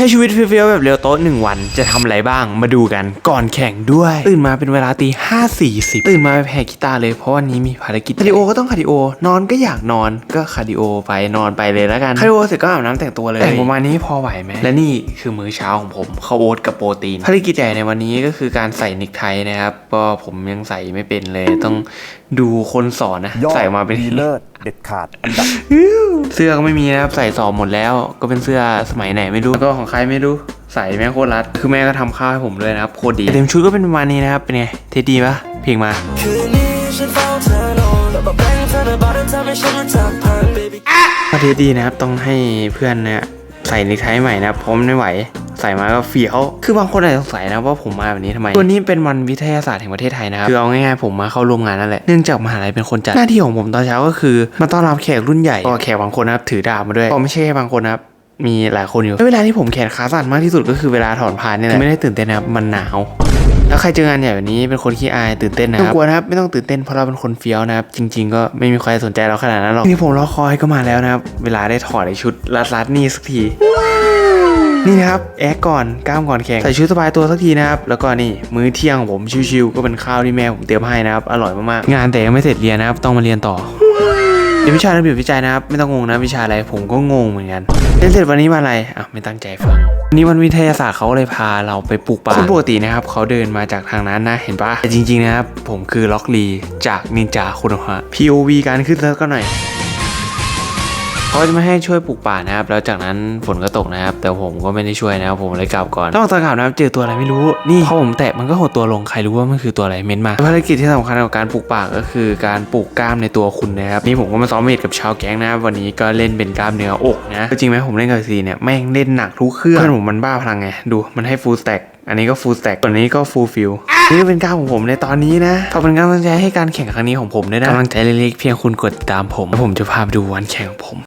ช้ชีวิตเฟี้ยวๆแบบเร็วโต๊ะหนึ่งวันจะทำอะไรบ้างมาดูกันก่อนแข่งด้วย ตื่นมาเป็นเวลาตีห้าสี่สิบตื่นมาไปแผ่กีตาร์เลยเพราะวันนี้มีภารกิจคาร์ดิโอก็ต้องคาร์ดิโอ นอนก็อยากนอนก็คาร์ดิโอไปนอนไปเลยแล้วกันคาร์ดิโอเสร็จก็อาบน้ำแต่งตัวเลยแต่งประมาณนี้พอไหวไหมและนี่คือมื้อเช้าของผมข้าวโอ๊ตกับโปรตีนภารกิจใหญ่ในวันนี้ก็คือการใส่นิกไทนะครับก็ผมยังใส่ไม่เป็นเลยต้องดูคนสอนนะยอดใส่มาเป็นดีเลิศ เด็ดขาดอันดับเสื้อก็ไม่มีนะครับใส่สอบหมดแล้ว ก็เป็นเสื้อสมัยไหนไม่รู้แล้วก็ของใครไม่รู้ใส่แม่โคตรรัด คือแม่ก็ทำข้าวให้ผมด้วยนะครับโคตรดีเต็มชุดก็เป็นประมาณนี้นะครับเป็นไงเทดีปะเพลงมาคืนนี้ฉันเฝ้าเธอนอนแล้วมาเทำให้ฉันรู้จักผ่าน baby ถ้าเทดีนะครับต้องให้เพื่อนเนี่ยใส่นิกไทใหม่นะครับเพราะมันไม่ไหว ใส่มาก็เฟี้ยว คือบางคนอาจจะสงสัยนะว่าผมมาแบบนี้ทำไมวันนี้เป็นวันวิทยาศาสตร์แห่งประเทศไทยนะครับ คือเอาง่ายๆผมมาเข้าร่วมงานนั่นแหละ เนื่องจากมหาลัยเป็นคนจัด หน้าที่ของผมตอนเช้าก็คือมาต้อนรับแขกรุ่นใหญ่ ก็แขกบางคนนะครับถือดาบมาด้วย ก็ไม่ใช่แค่บางคนนะครับมีหลายคนอยู่แล้วเวลาที่ผมแขนขาสั่นมากที่สุดก็คือเวลาถอนพานเนี่ยแหละไม่ได้ตื่นเต้นนะครับมันหนาวแล้วใครเจองานใหญ่แบบนี้เป็นคนขี้อายตื่นเต้นนะครับไม่ต้องกลัวนะครับไม่ต้องตื่นเต้นเพราะเราเป็นคนเฟี้ยวนะครับจริง ๆ ก็ไม่มีใครสนใจเราขนาดนั้นหรอกที่ผมรอคอยก็มาแล้วนะครับเวลาได้ถอดไอชุดรัดๆนี่สักที นี่นะครับแอคก่อนกล้ามก่อนแข่งใส่ชุดสบายตัวสักทีนะครับแล้วก็นี่มื้อเที่ยงของผมชิวๆก็เป็นข้าวที่แม่ผมเตรียมให้นะครับอร่อยมากๆงานแต่ยังไม่เสร็จเรียนนะครับต้องมาเรียนต่อเรียนวิชาระเบียบวิจัยนะครับไม่ต้องงงนะวิชาอะไรผมก็งงเหมือนกันเรียนเสร็จวันนี้มาอะไรอะไม่ตั้งใจฟังวันนี้วันวิทยาศาสตร์เขาเลยพาเราไปปลูกป่าคนปกตินะครับเขาเดินมาจากทางนั้นนะเห็นปะแต่จริง ๆนะครับผมคือล็อกลีจากนินจาคุณฮะ POV การขึ้นเซิร์ฟก็หน่อย เขาจะไม่ให้ช่วยปลูกป่านะครับ แล้วจากนั้นฝนก็ตกนะครับ แต่ผมก็ไม่ได้ช่วยนะครับ ผมเลยกลับก่อนต้องตอนกลับนะครับเจอตัวอะไรไม่รู้ นี่พอผมแตะมันก็หดตัวลง ใครรู้ว่ามันคือตัวอะไรเม้นมาภารกิจที่สำคัญกับการปลูกป่าก็คือการปลูกกล้ามในตัวคุณนะครับ นี่ผมก็มาซ้อมเมดกับชาวแก๊งนะครับ วันนี้ก็เล่นเป็นกล้ามเนื้ออกนะ จริงไหมผมเล่นกับซีเนี่ยแม่งเล่นหนักทุกเครื่องเพื่อนผมมันบ้าพลังไง ดูมันให้ฟูลสแต็กอันนี้ก็ฟูลสแต็กส่วนนี้ก็ฟูลฟิลนี่ก็เป็นกล้ามของผมในตอนนี้นะขอบเป็นกำลังใจให้การแข่งครั้งนี้ของผมด้วยนะกำลังใจเล็กๆเพียงคุณกดติดตามผมแล้วผมจะพาไปดูวันแข่งของผม